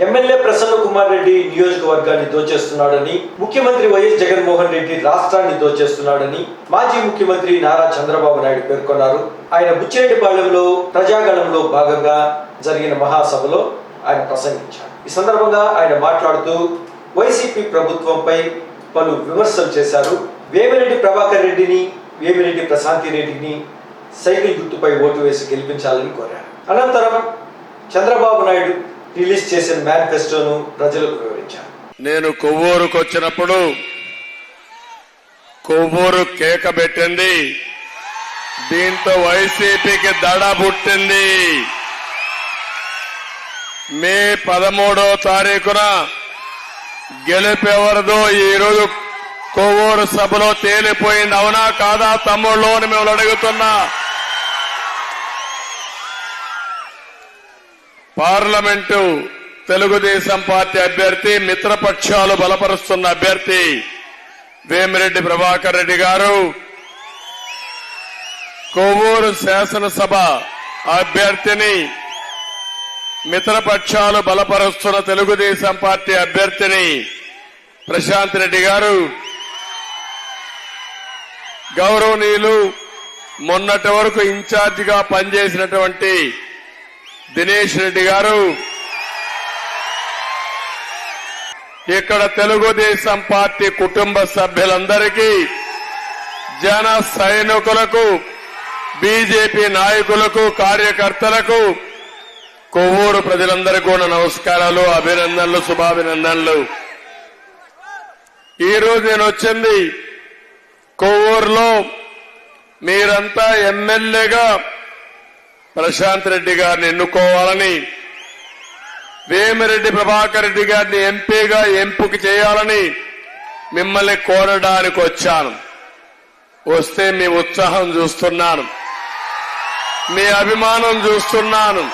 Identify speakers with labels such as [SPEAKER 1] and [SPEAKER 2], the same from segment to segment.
[SPEAKER 1] MLA Prasanna Kumar Reddy నియోజకవర్గాన్ని దోచేస్తున్నాడని ముఖ్యమంత్రి YS Jaganmohan Reddy రాష్ట్రాన్ని దోచేస్తున్నాడని మాజీ ముఖ్యమంత్రి నారా చంద్రబాబు నాయుడు పేర్కొన్నారు. ఆయన బుచ్చిరెడ్డిపాలెంలో ప్రజాగణంలో భాగంగా జరిగిన మహాసభలో ఆయన ప్రసంగించారు. ఈ సందర్భంగా ఆయన మాట్లాడుతూ వైసీపీ ప్రభుత్వంపై పలు విమర్శలు చేశారు. వేమిరెడ్డి ప్రభాకర్ రెడ్డిని వేమిరెడ్డి ప్రశాంతి రెడ్డిని సైకిల్ గుర్తుపై ఓటు వేసి గెలిపించాలని కోరారు. అనంతరం చంద్రబాబు నాయుడు రిలీజ్ చేసిన మేనిఫెస్టోను ప్రజలకు వివరించారు.
[SPEAKER 2] నేను కొవ్వూరుకు వచ్చినప్పుడు కొవ్వూరు కేక పెట్టింది. దీంతో వైసీపీకి దడ పుట్టింది. మే పదమూడో తారీఖున గెలిపెవరదో ఈ రోజు కొవ్వూరు సభలో తేలిపోయింది. అవునా కాదా తమ్ముళ్ళు అని మేము అడుగుతున్నా. పార్లమెంటు తెలుగుదేశం పార్టీ అభ్యర్థి మిత్రపక్షాలు బలపరుస్తున్న అభ్యర్థి వేమిరెడ్డి ప్రభాకర్ రెడ్డి గారు. కొవ్వూరు శాసనసభ అభ్యర్థిని మిత్రపక్షాలు బలపరుస్తున్న తెలుగుదేశం పార్టీ అభ్యర్థిని ప్రశాంత్ రెడ్డి గారు. గౌరవనీయులు మొన్నటి వరకు ఇన్ఛార్జిగా పనిచేసినటువంటి దినేష్ రెడ్డి గారు. ఇక్కడ తెలుగుదేశం పార్టీ కుటుంబ సభ్యులందరికీ జన సైనికులకు బీజేపీ నాయకులకు కార్యకర్తలకు కొవ్వూరు ప్రజలందరికీ కూడా నమస్కారాలు అభినందనలు శుభాభినందనలు. ఈ రోజు నేను వచ్చింది కొవ్వూరులో. మీరంతా ఎమ్మెల్యేగా ప్రశాంత్ రెడ్డి గారిని ఎన్నుకోవాలని వేమిరెడ్డి ప్రభాకర్ రెడ్డి గారిని ఎంపీగా ఎంపిక చేయాలని మిమ్మల్ని కోరడానికి వచ్చాను. వస్తే మీ ఉత్సాహం చూస్తున్నాను. మీ అభిమానం చూస్తున్నాను.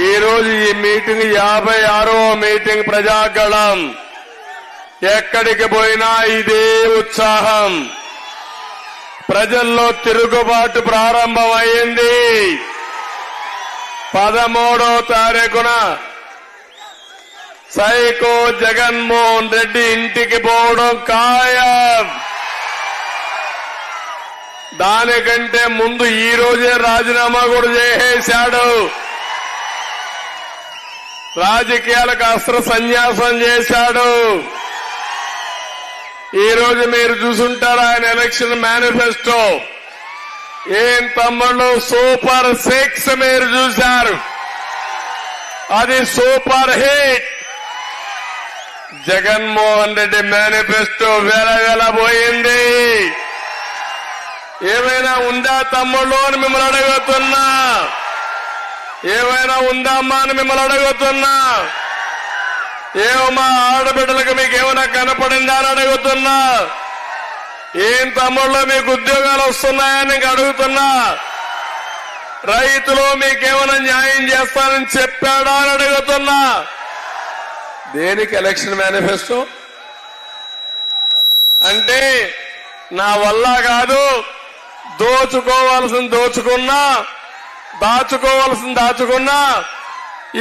[SPEAKER 2] ఈరోజు ఈ మీటింగ్ యాభై ఆరో మీటింగ్ ప్రజాగళం. ఎక్కడికి పోయినా ఇదే ఉత్సాహం. ప్రజల్లో తిరుగుబాటు ప్రారంభమైంది. పదమూడో తారీఖున సైకో జగన్మోహన్ రెడ్డి ఇంటికి పోవడం ఖాయం. దానికంటే ముందు ఈ రోజే రాజీనామా కూడా చేసేశాడు. రాజకీయాలకు అస్త్ర సన్యాసం చేశాడు. ఈ రోజు మీరు చూసుంటారు ఆయన ఎలక్షన్ మేనిఫెస్టో? ఏం తమ్ముళ్ళు? సూపర్ సిక్స్ మీరు చూశారు. అది super hit. Jaganmohan Reddy manifesto వెలవెలబోయింది ఏమైనా ఉందా తమ్ముళ్ళు అని మిమ్మల్ని అడుగుతున్నా. ఏమైనా ఉందామ్మా అని మిమ్మల్ని అడుగుతున్నా. ఏమమ్మా ఆడబిడ్డలకు మీకు ఏమైనా కనపడిందా అని అడుగుతున్నా? ఏం తమ్ముళ్ళు మీకు ఉద్యోగాలు వస్తున్నాయని నీకు అడుగుతున్నా? రైతులు మీకేమైనా న్యాయం చేస్తానని చెప్పాడా అని అడుగుతున్నా? దేనికి ఎలక్షన్ మేనిఫెస్టో? అంటే నా వల్ల కాదు దోచుకోవాల్సింది దోచుకున్నా దాచుకోవాల్సింది దాచుకున్నా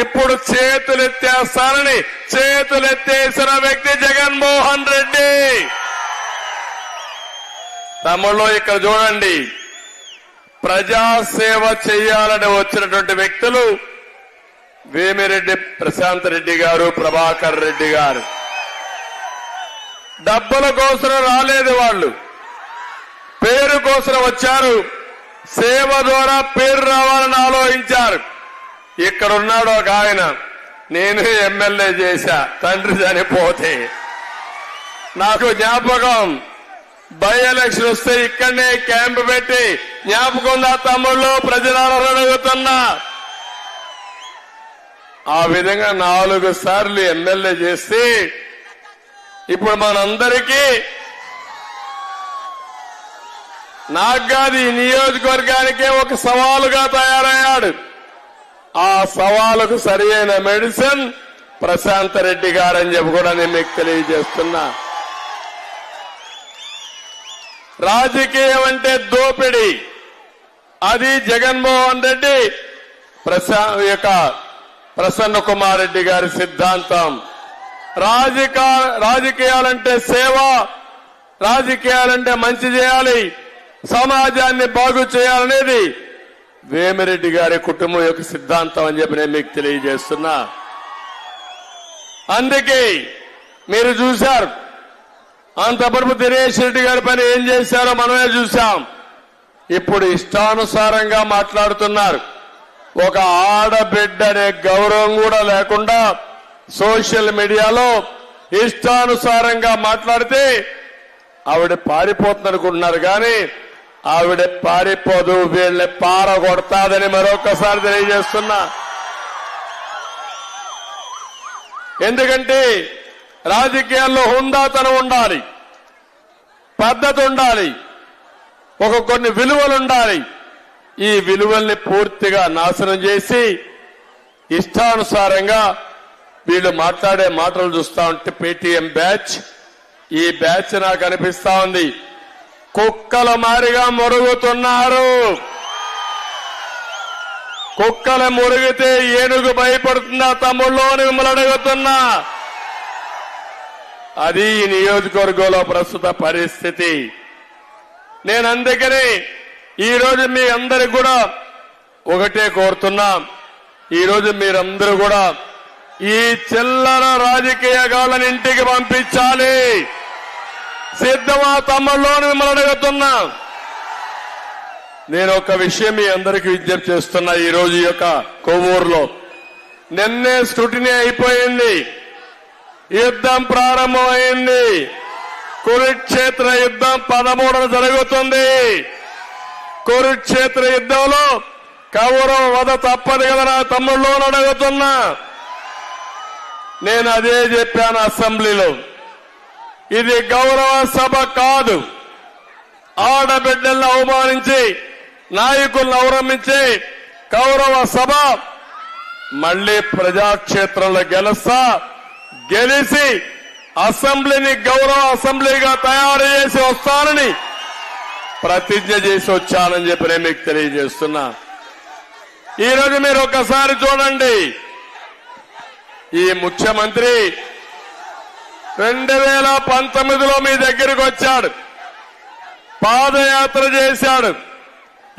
[SPEAKER 2] ఇప్పుడు చేతులెత్తేస్తానని చేతులెత్తేసిన వ్యక్తి జగన్మోహన్ రెడ్డి. తమ్ముళ్ళు ఇక్కడ చూడండి. ప్రజాసేవ చేయాలని వచ్చినటువంటి వ్యక్తులు వేమిరెడ్డి ప్రశాంత్ రెడ్డి గారు ప్రభాకర్ రెడ్డి గారు. డబ్బుల కోసం రాలేదు వాళ్ళు. పేరు కోసం వచ్చారు. సేవ ద్వారా పేరు రావాలని ఆలోచించారు. ఇక్కడ ఉన్నాడు ఒక ఆయన. నేను ఎమ్మెల్యే చేశా. తండ్రి చనిపోతే. నాకు జ్ఞాపకం బై ఎలక్షన్ వస్తే ఇక్కడనే క్యాంప్ పెట్టి జ్ఞాపకం నా తమ్ముళ్ళు? ప్రజలను అడుగుతున్నా. ఆ విధంగా నాలుగు సార్లు ఎమ్మెల్యే చేస్తే ఇప్పుడు మనందరికీ నాకు కాదు ఈ నియోజకవర్గానికే ఒక సవాలుగా తయారయ్యాడు. ఆ సవాలుకు సరియైన మెడిసిన్ ప్రశాంత్ రెడ్డి గారని చెప్పి కూడా నేను మీకు తెలియజేస్తున్నా. రాజకీయం అంటే దోపిడీ. అది జగన్మోహన్ రెడ్డి ప్రశా యొక్క ప్రసన్న కుమార్ రెడ్డి గారి సిద్ధాంతం. రాజకా రాజకీయాలంటే సేవ రాజకీయాలంటే మంచి చేయాలి. సమాజాన్ని బాగు చేయాలనేది వేమిరెడ్డి గారి కుటుంబం యొక్క సిద్ధాంతం అని చెప్పి నేను మీకు తెలియజేస్తున్నా. అందుకే మీరు చూశారు. అంతవరకు దినేష్ రెడ్డి గారి పని ఏం చేశారో మనమే చూశాం. ఇప్పుడు ఇష్టానుసారంగా మాట్లాడుతున్నారు. ఒక ఆడబిడ్డ అనే గౌరవం కూడా లేకుండా సోషల్ మీడియాలో ఇష్టానుసారంగా మాట్లాడితే ఆవిడ పారిపోతుంది అనుకుంటున్నారు కానీ ఆవిడ పారిపోదు వీళ్ళని పారగొడతాదని మరొకసారి తెలియజేస్తున్నా. ఎందుకంటే రాజకీయాల్లో హుందాతనం ఉండాలి పద్ధతి ఉండాలి ఒక కొన్ని విలువలు ఉండాలి. ఈ విలువల్ని పూర్తిగా నాశనం చేసి ఇష్టానుసారంగా వీళ్ళు మాట్లాడే మాటలు చూస్తా ఉంటే పేటీఎం బ్యాచ్ ఈ బ్యాచ్ నాకు అనిపిస్తా ఉంది. కుక్కల మారిగా మురుగుతున్నారు. కుక్కలు మురిగితే ఏనుగు భయపడుతుందా? తమ్ముళ్ళు అని మిమ్మల్ని అడుగుతున్నా. అది ఈ నియోజకవర్గంలో ప్రస్తుత పరిస్థితి. నేను అందుకని ఈ రోజు మీ అందరికి కూడా ఒకటే కోరుతున్నా. ఈ రోజు మీరందరూ కూడా ఈ చిల్లర రాజకీయ గాళ్ళని ఇంటికి పంపించాలి. సిద్ధమా తమ్ముళ్ళు మిమ్మల్ని అడుగుతున్నా. నేను ఒక విషయం మీ అందరికీ విజ్ఞప్తి చేస్తున్నా ఈ రోజు యొక్క కొవ్వూరులో. నిన్నే స్క్రూటినీ అయిపోయింది. యుద్ధం ప్రారంభమైంది. కురుక్షేత్ర యుద్ధం పదమూడున జరుగుతుంది. కురుక్షేత్ర యుద్ధంలో కౌరవ వధ తప్పదు కదా నా తమ్ముళ్ళు అడుగుతున్నా. నేను అదే చెప్పాను అసెంబ్లీలో. ఇది గౌరవ సభ కాదు. ఆడబిడ్డలను అవమానించి నాయకులను అవలంబించి గౌరవ సభ మళ్ళీ ప్రజాక్షేత్రంలో గెలుస్తా గెలిచి అసెంబ్లీని గౌరవ అసెంబ్లీగా తయారు చేసి వస్తానని ప్రతిజ్ఞ చేసి వచ్చానని చెప్పి నేను మీకు తెలియజేస్తున్నా. ఈ రోజు మీరు ఒకసారి చూడండి. ఈ ముఖ్యమంత్రి రెండు వేల పంతొమ్మిదిలో మీ దగ్గరికి వచ్చాడు. పాదయాత్ర చేశాడు.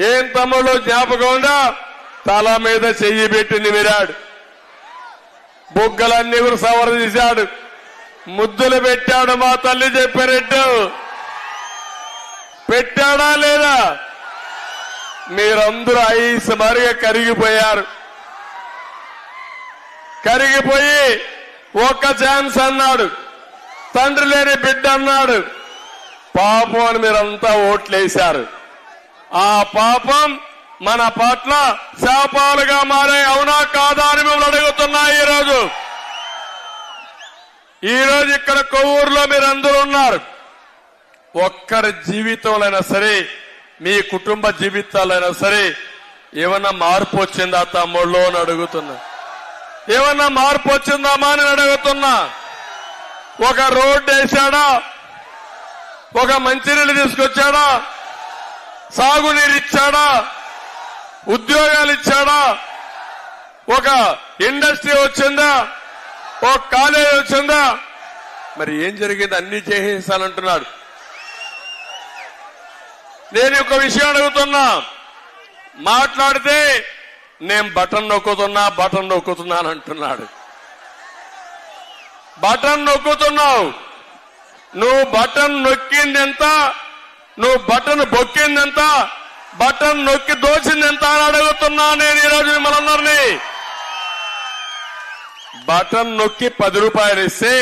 [SPEAKER 2] ఏం తమ్ముడు జ్ఞాపకంగా తల మీద చెయ్యి పెట్టి నిమిరాడు బుగ్గలన్నీ కూడా సవర తీశాడు. ముద్దులు పెట్టాడు మా తల్లి చెప్పినట్టు పెట్టాడా లేదా? మీరందరూ ఐస్ మరిగా కరిగిపోయారు. కరిగిపోయి ఒక్క ఛాన్స్ అన్నాడు. తండ్రి లేని బిడ్డ అన్నాడు పాపం అని మీరంతా ఓట్లేశారు. ఆ పాపం మన పట్ల శాపాలుగా మారే అవునా కాదా అని మిమ్మల్ని అడుగుతున్నా ఈరోజు. ఈరోజు ఇక్కడ కొవ్వూరులో మీరందరూ ఉన్నారు. ఒక్కరి జీవితంలో సరే మీ కుటుంబ జీవితాలైనా సరే ఏమన్నా మార్పు వచ్చిందా తమ్ముళ్ళు అని అడుగుతున్నా. ఏమన్నా మార్పు వచ్చిందామా అని అడుగుతున్నా. ఒక రోడ్డు వేశాడా? ఒక మంచినీళ్ళు తీసుకొచ్చాడా? సాగునీరు ఇచ్చాడా? ఉద్యోగాలు ఇచ్చాడా? ఒక ఇండస్ట్రీ వచ్చిందా? ఒక కాలేజీ వచ్చిందా? మరి ఏం జరిగింది? అన్ని చేసేసానంటున్నాడు. నేను ఒక విషయం అడుగుతున్నా. మాట్లాడితే నేను బటన్ నొక్కుతున్నా బటన్ నొక్కుతున్నాను అంటున్నాడు. బటన్ నొక్కుతున్నావు. నువ్వు బటన్ నొక్కింది ఎంత నువ్వు బటన్ బొక్కింది ఎంత బటన్ నొక్కి దోచింది ఎంత అని అడుగుతున్నా నేను ఈరోజు మిమ్మల్ని బటన్ నొక్కి పది రూపాయలు ఇస్తే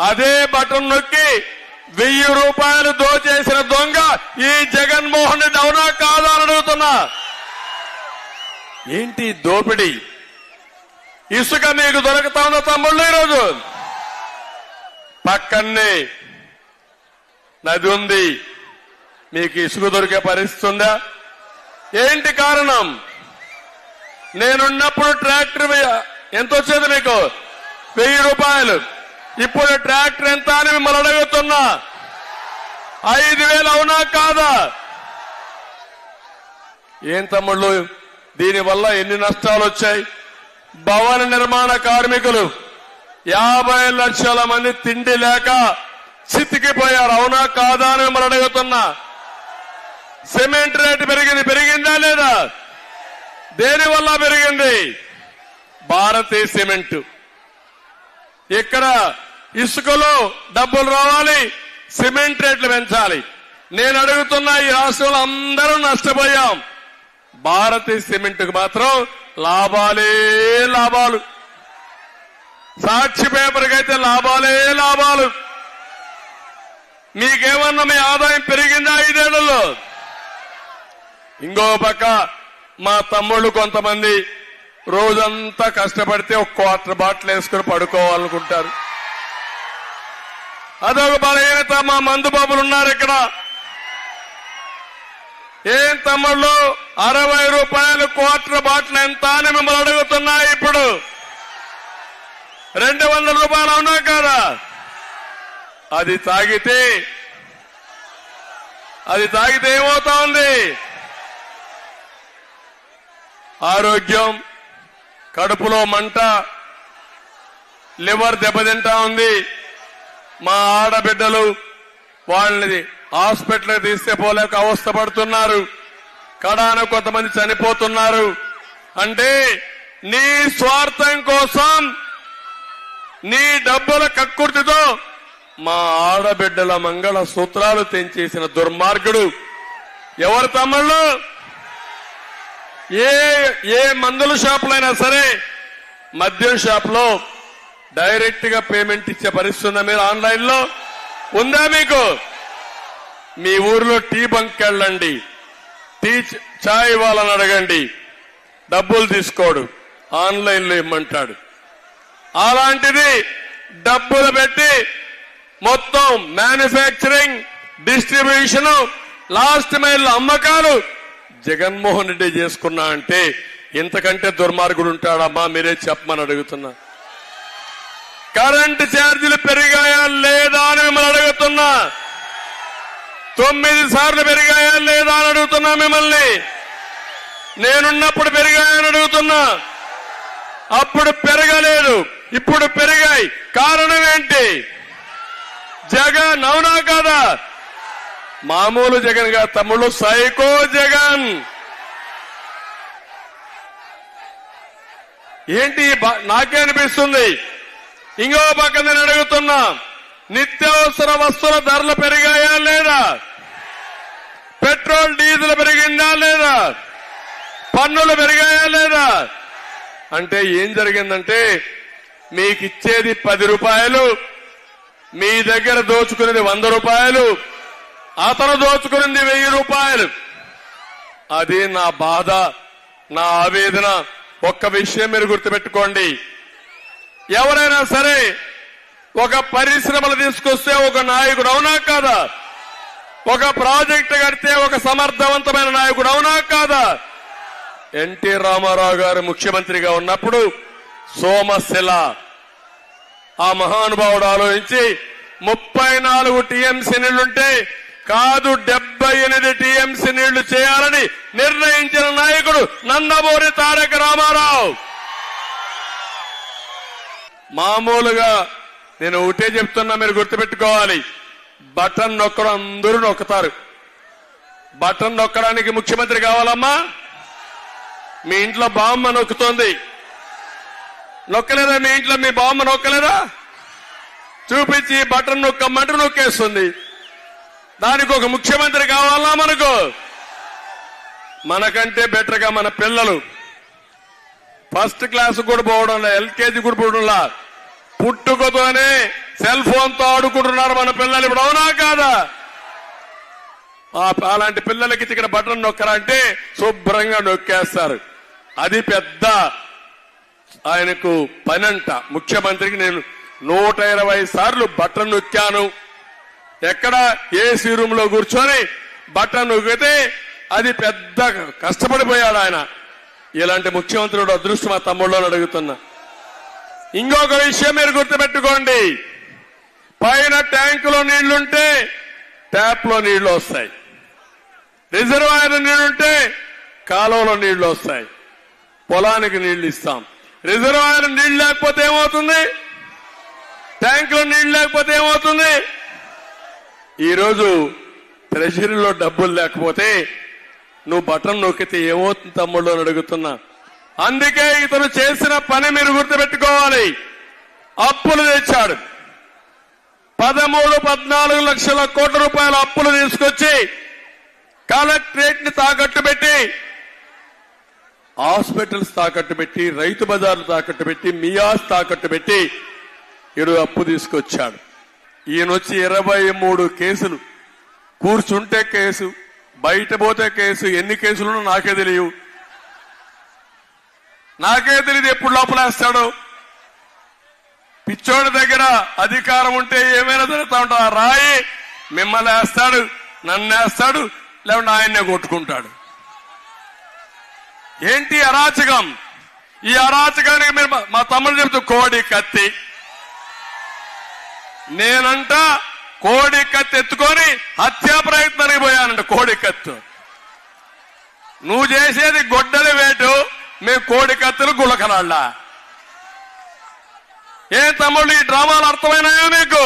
[SPEAKER 2] అదే బటన్ నొక్కి వెయ్యి రూపాయలు దోచేసిన దొంగ ఈ జగన్మోహన్ రెడ్డి అవునా కాదా అని అడుగుతున్నా. ఏంటి దోపిడీ? ఇసుక మీకు దొరుకుతా ఉన్న తమ్ముళ్ళు ఈరోజు? పక్కనే నది ఉంది. మీకు ఇసుక దొరికే పరిస్థితి ఉందా? ఏంటి కారణం? నేనున్నప్పుడు ట్రాక్టర్ ఎంత వచ్చేది మీకు? వెయ్యి రూపాయలు. ఇప్పుడు ట్రాక్టర్ ఎంత అని మిమ్మల్ని అడుగుతున్నా. ఐదు వేలు అవునా కాదా? ఏం తమ్ముళ్ళు? దీనివల్ల ఎన్ని నష్టాలు వచ్చాయి? భవన నిర్మాణ కార్మికులు యాభై లక్షల మంది తిండి లేక చితికిపోయారు. అవునా కాదా అని మిమ్మల్ని అడుగుతున్నా. సిమెంట్ రేటు పెరిగింది. పెరిగిందా లేదా? దేనివల్ల పెరిగింది? భారతీయ సిమెంట్. ఇక్కడ ఇసుకలో డబ్బులు రావాలి సిమెంట్ రేట్లు పెంచాలి. నేను అడుగుతున్నా ఈ రాష్ట్రంలో అందరూ నష్టపోయాం. భారతీయ సిమెంట్కు మాత్రం లాభాలే లాభాలు. సాక్షి పేపర్కి అయితే లాభాలే లాభాలు. మీకేమన్నా మీ ఆదాయం పెరిగిందా ఐదేళ్ళలో? ఇంకో పక్క మా తమ్ముళ్ళు కొంతమంది రోజంతా కష్టపడితే ఒక క్వార్టర్ బాటిల్ వేసుకుని పడుకోవాలనుకుంటారు. అదొక బలహీనత. మా మందు బాబులు ఉన్నారు ఇక్కడ. ఏం తమ్ముళ్ళు? అరవై రూపాయలు క్వార్టర్ బాటిల్ ఎంత అని మిమ్మల్ని అడుగుతున్నా ఇప్పుడు. రెండు వందల రూపాయలు అవునా కదా. అది తాగితే అది తాగితే ఏమవుతా ఉంది ఆరోగ్యం కడుపులో మంట లివర్ దెబ్బతింటా ఉంది. మా ఆడబిడ్డలు వాళ్ళని హాస్పిటల్ తీస్తే పోలేక అవస్థ పడుతున్నారు. కడాన కొంతమంది చనిపోతున్నారు. అంటే నీ స్వార్థం కోసం నీ డబ్బుల కక్కుర్తితో మా ఆడబిడ్డల మంగళ సూత్రాలు తెంచేసిన దుర్మార్గుడు ఎవరు తమ్ముళ్ళు? ఏ ఏ మందుల షాపులైనా సరే మద్యం షాప్లో డైరెక్ట్గా పేమెంట్ ఇచ్చే పరిస్థితి ఉందా మీరు ఆన్లైన్లో ఉందా మీకు? మీ ఊర్లో టీ బంక్ వెళ్ళండి. టీ చ- చాయ్ ఇవ్వాలని అడగండి. డబ్బులు తీసుకోడు. ఆన్లైన్లో ఇమ్మంటాడు. అలాంటిది డబ్బులు పెట్టి మొత్తం మ్యానుఫ్యాక్చరింగ్ డిస్ట్రిబ్యూషన్ లాస్ట్ మైల్ అమ్మకాలు జగన్మోహన్ రెడ్డి చేసుకున్నా అంటే ఇంతకంటే దుర్మార్గుడు ఉంటాడమ్మా మీరే చెప్పమని అడుగుతున్నా. కరెంటు ఛార్జీలు పెరిగాయా లేదా అని మిమ్మల్ని అడుగుతున్నా. తొమ్మిది సార్లు పెరిగాయా లేదా అని అడుగుతున్నా మిమ్మల్ని. నేనున్నప్పుడు పెరిగాయని అడుగుతున్నా. అప్పుడు పెరగలేదు ఇప్పుడు పెరిగాయి. కారణం ఏంటి? జగన్ అవునా కాదా? మామూలు జగన్గా తమ్ముళ్ళు సైకో జగన్. ఏంటి నాకే అనిపిస్తుంది. ఇంకో పక్క నేను అడుగుతున్నా నిత్యావసర వస్తువుల ధరలు పెరిగాయా లేదా? పెట్రోల్ డీజిల్ పెరిగిందా లేదా? పన్నులు పెరిగాయా లేదా? అంటే ఏం జరిగిందంటే మీకు ఇచ్చేది పది రూపాయలు మీ దగ్గర దోచుకునేది వంద రూపాయలు అతను దోచుకునేది వెయ్యి రూపాయలు. అది నా బాధ నా ఆవేదన. ఒక్క విషయం మీరు గుర్తుపెట్టుకోండి. ఎవరైనా సరే ఒక పరిశ్రమలు తీసుకొస్తే ఒక నాయకుడు అవునా కాదా? ఒక ప్రాజెక్టు కడితే ఒక సమర్థవంతమైన నాయకుడు అవునా కాదా? ఎన్టీ రామారావు గారు ముఖ్యమంత్రిగా ఉన్నప్పుడు సోమశిల ఆ మహానుభావుడు ఆలోచించి ముప్పై నాలుగు టీఎంసీ నీళ్ళుంటే కాదు డెబ్బై ఎనిమిది టీఎంసీ నీళ్ళు చేయాలని నిర్ణయించిన నాయకుడు నందమూరి తారక రామారావు. మామూలుగా నేను ఒకటే చెప్తున్నా మీరు గుర్తుపెట్టుకోవాలి. బటన్ నొక్కడం అందరూ నొక్కుతారు. బటన్ నొక్కడానికి ముఖ్యమంత్రి కావాలమ్మా? మీ ఇంట్లో బామ్మ నొక్కుతోంది. నొక్కలేదా మీ ఇంట్లో? మీ బామ్మ నొక్కలేదా? చూపించి బటన్ నొక్కమంటే నొక్కేస్తుంది. దానికి ఒక ముఖ్యమంత్రి కావాలా మనకు? మనకంటే బెటర్గా మన పిల్లలు. ఫస్ట్ క్లాస్ కూడా పోవడం ఎల్కేజీ కూడా పోవడంలా. పుట్టుకతోనే సెల్ ఫోన్తో ఆడుకుంటున్నారు మన పిల్లలు ఇప్పుడు అవునా కాదా? అలాంటి పిల్లలకి ఇక్కడ బటన్ నొక్కరా అంటే శుభ్రంగా నొక్కేస్తారు. అది పెద్ద ఆయనకు పనంట. ముఖ్యమంత్రికి నేను నూట ఇరవై సార్లు బటన్ నొక్కాను. ఎక్కడ ఏసీ రూమ్లో కూర్చొని బటన్ నొక్కితే అది పెద్ద కష్టపడిపోయాడు ఆయన. ఇలాంటి ముఖ్యమంత్రుడు అదృష్టం మా తమ్ముళ్ళని అడుగుతున్నా. ఇంకొక విషయం మీరు గుర్తుపెట్టుకోండి. పైన ట్యాంకులో నీళ్ళుంటే ట్యాప్లో నీళ్ళు వస్తాయి. రిజర్వాయర్ నీళ్ళుంటే కాలువలో నీళ్ళు వస్తాయి. పొలానికి నీళ్ళు ఇస్తాం. రిజర్వాయర్ నీళ్ళు లేకపోతే ఏమవుతుంది? ట్యాంకులో నీళ్ళు లేకపోతే ఏమవుతుంది? ఈరోజు ట్రెజరీలో డబ్బులు లేకపోతే నువ్వు బటన్ నొక్కితే ఏమవుతుంది తమ్ముళ్ళు అని అడుగుతున్నా. అందుకే ఇతను చేసిన పని మీరు గుర్తుపెట్టుకోవాలి. అప్పులు తెచ్చాడు. పదమూడు పద్నాలుగు లక్షల కోట్ల రూపాయల అప్పులు తీసుకొచ్చి కలెక్టరేట్ని తాకట్టు పెట్టి హాస్పిటల్స్ తాకట్టు పెట్టి రైతు బజార్లు తాకట్టు పెట్టి మియాస్ తాకట్టు పెట్టి ఈరోజు అప్పు తీసుకొచ్చాడు. ఈయన వచ్చి ఇరవై మూడు కేసులు. కూర్చుంటే కేసు బయట పోతే కేసు ఎన్ని కేసులు నాకే తెలియవు. నాకే తెలియదు ఎప్పుడు లోపలేస్తాడో. పిచ్చోడి దగ్గర అధికారం ఉంటే ఏమైనా జరుగుతా ఉంటా రాయి మిమ్మల్ని వేస్తాడు నన్ను వేస్తాడు లేకుంటే ఆయన్నే కొట్టుకుంటాడు. ఏంటి అరాచకం? ఈ అరాచకానికి మీరు మా- తమ్ముడు చెబుతూ కోడి కత్తి. నేనంట కోడి కత్తి ఎత్తుకొని హత్యా ప్రయత్నానికి పోయానంట కోడి కత్తు. నువ్వు చేసేది గొడ్డలి వేటు మేము కోడి కత్తులు గుళకరాళ్ళ ఏ తమ్ముళ్ళు ఈ డ్రామాలు అర్థమైనాయా మీకు?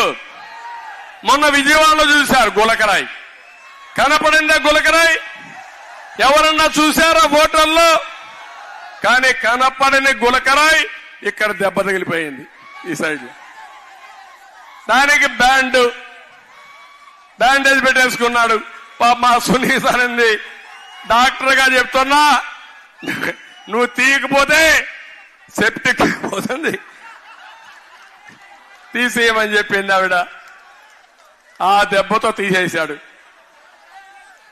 [SPEAKER 2] మొన్న విజయవాడలో చూశారు గులకరాయి. కనపడిందా గులకరాయి? ఎవరన్నా చూశారా హోటల్లో? కానీ కనపడని గులకరాయి ఇక్కడ దెబ్బ తగిలిపోయింది ఈ సైడ్లో దానికి బ్యాండ్ బ్యాండేజ్ పెట్టేసుకున్నాడు. పాప మా సునీత అనింది డాక్టర్గా చెప్తున్నా నువ్వు తీయకపోతే సెప్టిక్ పోతుంది. తీసేయమని చెప్పింది ఆవిడ. ఆ దెబ్బతో తీసేశాడు.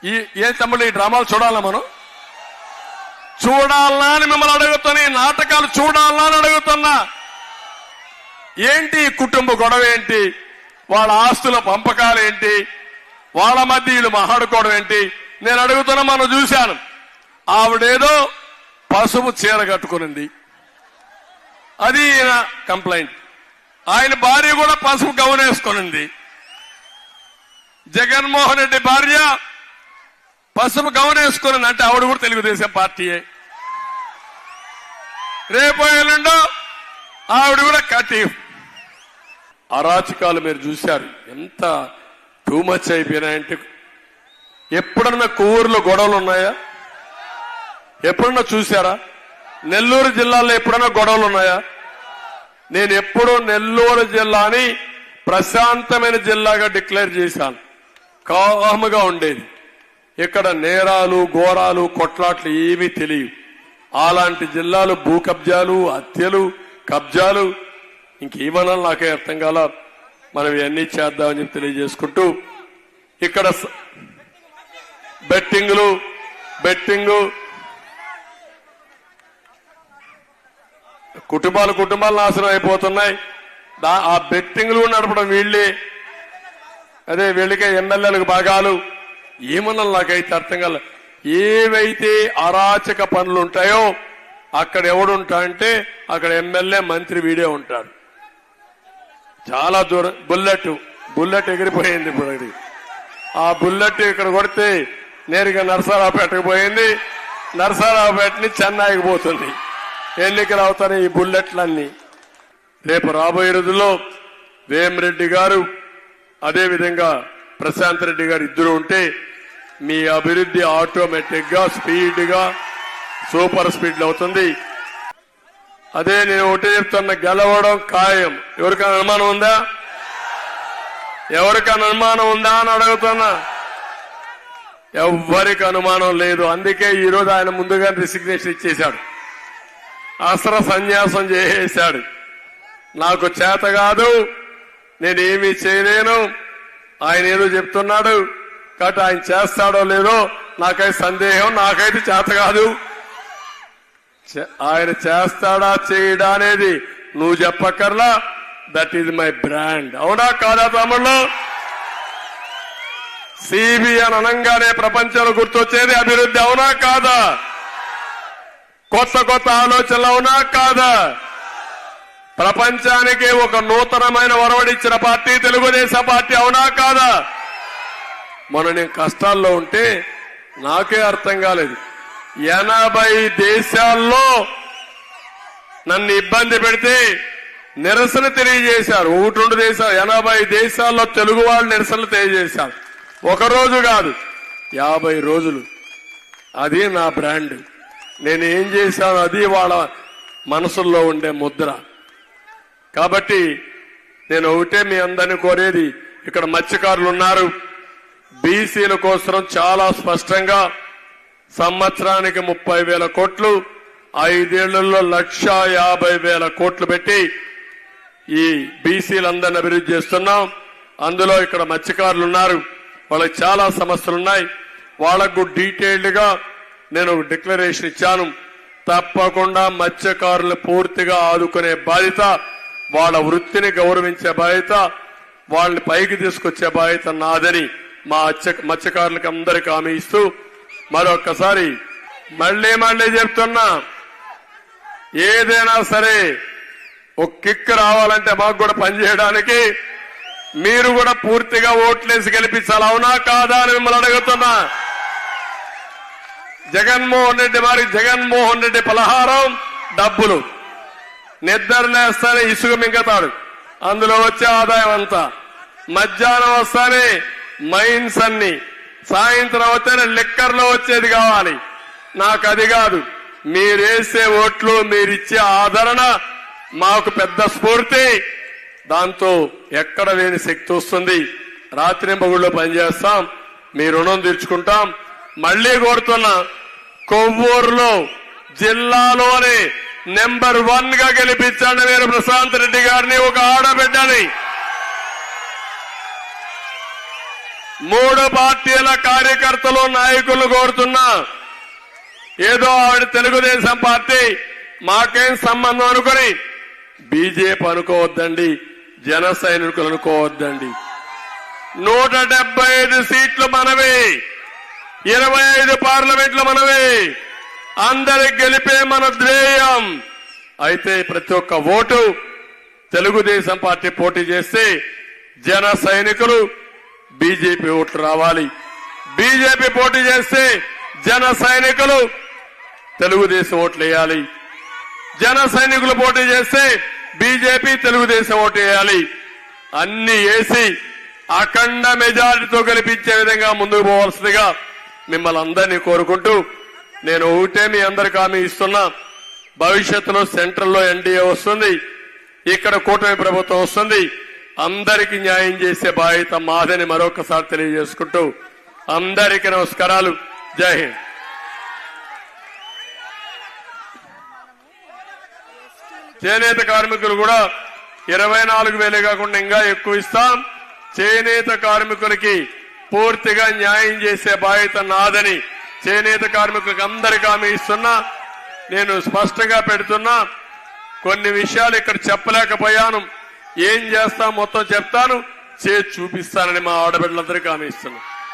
[SPEAKER 2] ఈ ఏం తమ్ముడు ఈ డ్రామాలు చూడాలా మనం? చూడాలా అని మిమ్మల్ని అడుగుతున్నా ఈ నాటకాలు చూడాలా అని అడుగుతున్నా. ఏంటి కుటుంబ గొడవ ఏంటి? వాళ్ళ ఆస్తుల పంపకాలు ఏంటి? వాళ్ళ మధ్య వీళ్ళు మహాడుకోవడం ఏంటి? నేను అడుగుతున్నా మనం చూశాను. ఆవిడేదో పసుపు చీర కట్టుకునింది. అది ఈయన కంప్లైంట్ ఆయన భార్య కూడా పసుపు గౌనేసుకునింది జగన్మోహన్ రెడ్డి భార్య పసుపు గౌనేసుకుని అంటే ఆవిడ కూడా తెలుగుదేశం పార్టీయే. రేపు ఎల్లుండో ఆవిడ కూడా కటీ అరాచకాలు మీరు చూశారు. ఎంత టూ మచ్ అయిపోయినాయంటే. ఎప్పుడన్నా కొవ్వూరులో గొడవలు ఉన్నాయా? ఎప్పుడన్నా చూశారా? నెల్లూరు జిల్లాలో ఎప్పుడన్నా గొడవలు ఉన్నాయా? నేను ఎప్పుడూ నెల్లూరు జిల్లాని ప్రశాంతమైన జిల్లాగా డిక్లేర్ చేశాను. కాముగా ఉండేది. ఇక్కడ నేరాలు ఘోరాలు కొట్లాట్లు ఏమీ తెలియవు. అలాంటి జిల్లాలు భూ కబ్జాలు హత్యలు కబ్జాలు. ఇంకేమన్నా నాకే అర్థం కాల. మనం ఇవన్నీ చేద్దామని చెప్పి తెలియజేసుకుంటూ ఇక్కడ స- బెట్టింగులు బెట్టింగు కుటుంబాలు కుటుంబాలు నాశనం అయిపోతున్నాయి. ఆ బెట్టింగ్లు నడపడం వీళ్ళే. అదే వీళ్ళకే ఎమ్మెల్యేలకు భాగాలు. ఏమన్నా నాకైతే అర్థం కాల. ఏవైతే అరాచక పనులు ఉంటాయో అక్కడ ఎవడు అంటే అక్కడ ఎమ్మెల్యే మంత్రి వీడే ఉంటాడు. చాలా దూరం బుల్లెట్ బుల్లెట్ ఎగిరిపోయింది ఇప్పుడు అది. ఆ బుల్లెట్ ఇక్కడ కొడితే నేరుగా నరసరావుపేటకు పోయింది. నరసరావుపేట చెన్నైకి పోతుంది. ఎన్నికలు అవుతాయి ఈ బుల్లెట్లన్నీ. రేపు రాబోయే రోజుల్లో వేమిరెడ్డి గారు అదేవిధంగా ప్రశాంత్ రెడ్డి గారు ఇద్దరు ఉంటే మీ అభివృద్ధి ఆటోమేటిక్గా స్పీడ్గా సూపర్ స్పీడ్ అవుతుంది. అదే నేను ఒకటే చెప్తున్నా గెలవడం ఖాయం. ఎవరికైనా అనుమానం ఉందా? ఎవరికైనా అనుమానం ఉందా అని అడుగుతున్నా. ఎవ్వరికి అనుమానం లేదు. అందుకే ఈరోజు ఆయన ముందుగా రిసిగ్నేషన్ ఇచ్చేశాడు. అస్త్ర సన్యాసం చేసేశాడు. నాకు చేత కాదు నేనేమీ చేయలేను. ఆయన ఏదో చెప్తున్నాడు కాబట్టి ఆయన చేస్తాడో లేదో నాకైతే సందేహం నాకైతే చేత కాదు. ఆయన చేస్తాడా చేయడా అనేది నువ్వు చెప్పక్కర్లా. దట్ ఈజ్ మై బ్రాండ్ అవునా కాదా తమ్ముళ్ళు? సిబిఎన్ అనంగానే ప్రపంచంలో గుర్తొచ్చేది అభివృద్ధి అవునా కాదా? కొత్త కొత్త ఆలోచనలు అవునా? కాదా? ప్రపంచానికి ఒక నూతనమైన ఒరవడిచ్చిన పార్టీ తెలుగుదేశం పార్టీ అవునా? కాదా? మొన్న నేను కష్టాల్లో ఉంటే నాకే అర్థం కాలేదు. ఎనభై దేశాల్లో నన్ను ఇబ్బంది పెడితే నిరసన తెలియజేశారు. ఒకటి రెండు దేశాలు ఎనభై దేశాల్లో తెలుగు వాళ్ళు నిరసనలు తెలియజేశారు. ఒక రోజు కాదు యాభై రోజులు. అది నా బ్రాండ్. నేను ఏం చేశాను అది వాళ్ళ మనసుల్లో ఉండే ముద్ర. కాబట్టి నేను ఒకటే మీ అందరిని కోరేది ఇక్కడ మత్స్యకారులు ఉన్నారు. బీసీల కోసం చాలా స్పష్టంగా సంవత్సరానికి ముప్పై వేల కోట్లు ఐదేళ్ళలో లక్ష యాభై వేల కోట్లు పెట్టి ఈ బీసీలందరిని అభివృద్ధి చేస్తున్నాం. అందులో ఇక్కడ మత్స్యకారులు ఉన్నారు. వాళ్ళకి చాలా సమస్యలు ఉన్నాయి డీటెయిల్డ్గా నేను ఒక నేను డిక్లరేషన్ ఇచ్చాను. తప్పకుండా మత్స్యకారులు పూర్తిగా ఆదుకునే బాధ్యత వాళ్ళ వృత్తిని గౌరవించే బాధ్యత వాళ్ళని పైకి తీసుకొచ్చే బాధ్యత నాదని మా మత్స్యకారులకి మత్స్యకారులకు అందరికి హామీ ఇస్తూ మరొక్కసారి మళ్ళీ మళ్ళీ చెప్తున్నా. ఏదైనా సరే ఒక కిక్ రావాలంటే మాకు కూడా పనిచేయడానికి మీరు కూడా పూర్తిగా ఓట్లేసి గెలిపించాలి. అవునా కాదా అని మిమ్మల్ని అడుగుతున్నా. జగన్మోహన్ రెడ్డి మరి జగన్మోహన్ రెడ్డి పలహారం డబ్బులు. నిద్రలేస్తానే ఇసుక మింగతాడు. అందులో వచ్చే ఆదాయం అంతా. మధ్యాహ్నం వస్తానే మైన్స్ అన్ని. సాయంత్రం వస్తేనే లిక్కర్లో వచ్చేది కావాలి. నాకు అది కాదు. మీరేసే ఓట్లు మీరిచ్చే ఆదరణ మాకు పెద్ద స్ఫూర్తి. దాంతో ఎక్కడ లేని శక్తి వస్తుంది. రాత్రి పనిచేస్తాం. మీ రుణం తీర్చుకుంటాం. మళ్ళీ కోరుతున్నా కొవ్వూరులో జిల్లాలోనే నెంబర్ వన్గా గెలిపించండి మీరు ప్రశాంత్ రెడ్డి గారిని ఒక ఆడబిడ్డని. మూడు పార్టీల కార్యకర్తలు నాయకులు కోరుతున్నా ఏదో ఆవిడ తెలుగుదేశం పార్టీ మాకేం సంబంధం అనుకుని బీజేపీ అనుకోవద్దండి జన సైనికులు అనుకోవద్దండి. నూట డెబ్బై ఐదు సీట్లు మనవే. ఇరవై ఐదు పార్లమెంట్లు మనవే. అందరి గెలిపే మన ధ్యేయం. అయితే ప్రతి ఒక్క ఓటు తెలుగుదేశం పార్టీ పోటీ చేస్తే జన సైనికులు బీజేపీ ఓట్లు రావాలి. బీజేపీ పోటీ చేస్తే జన సైనికులు తెలుగుదేశం ఓట్లు వేయాలి. జన సైనికులు పోటీ చేస్తే బీజేపీ తెలుగుదేశం ఓటు వేయాలి. అన్ని వేసి అఖండ మెజారిటీతో గెలిపించే విధంగా ముందుకు పోవాల్సిందిగా మిమ్మల్ని అందరినీ కోరుకుంటూ నేను ఒకటే మీ అందరికి హామీ ఇస్తున్నా. భవిష్యత్తులో సెంట్రల్లో ఎన్డీఏ వస్తుంది. ఇక్కడ కూటమి ప్రభుత్వం వస్తుంది. అందరికీ న్యాయం చేసే బాధ్యత మాదని మరొకసారి తెలియజేసుకుంటూ అందరికీ నమస్కారాలు. జై హింద్. చేనేత కార్మికులు కూడా ఇరవై నాలుగు వేలే కాకుండా ఇంకా ఎక్కువ ఇస్తాం. చేనేత కార్మికులకి పూర్తిగా న్యాయం చేసే బాధ్యత నాదని చేనేత కార్మికులకు అందరికీ హామీ ఇస్తున్నా. నేను స్పష్టంగా పెడుతున్నా కొన్ని విషయాలు ఇక్కడ చెప్పలేకపోయాను. ఏం చేస్తాం మొత్తం చెప్తాను. చేసి చూపిస్తానని మా ఆడబిడ్డలందరికీ హామీ ఇస్తున్నా.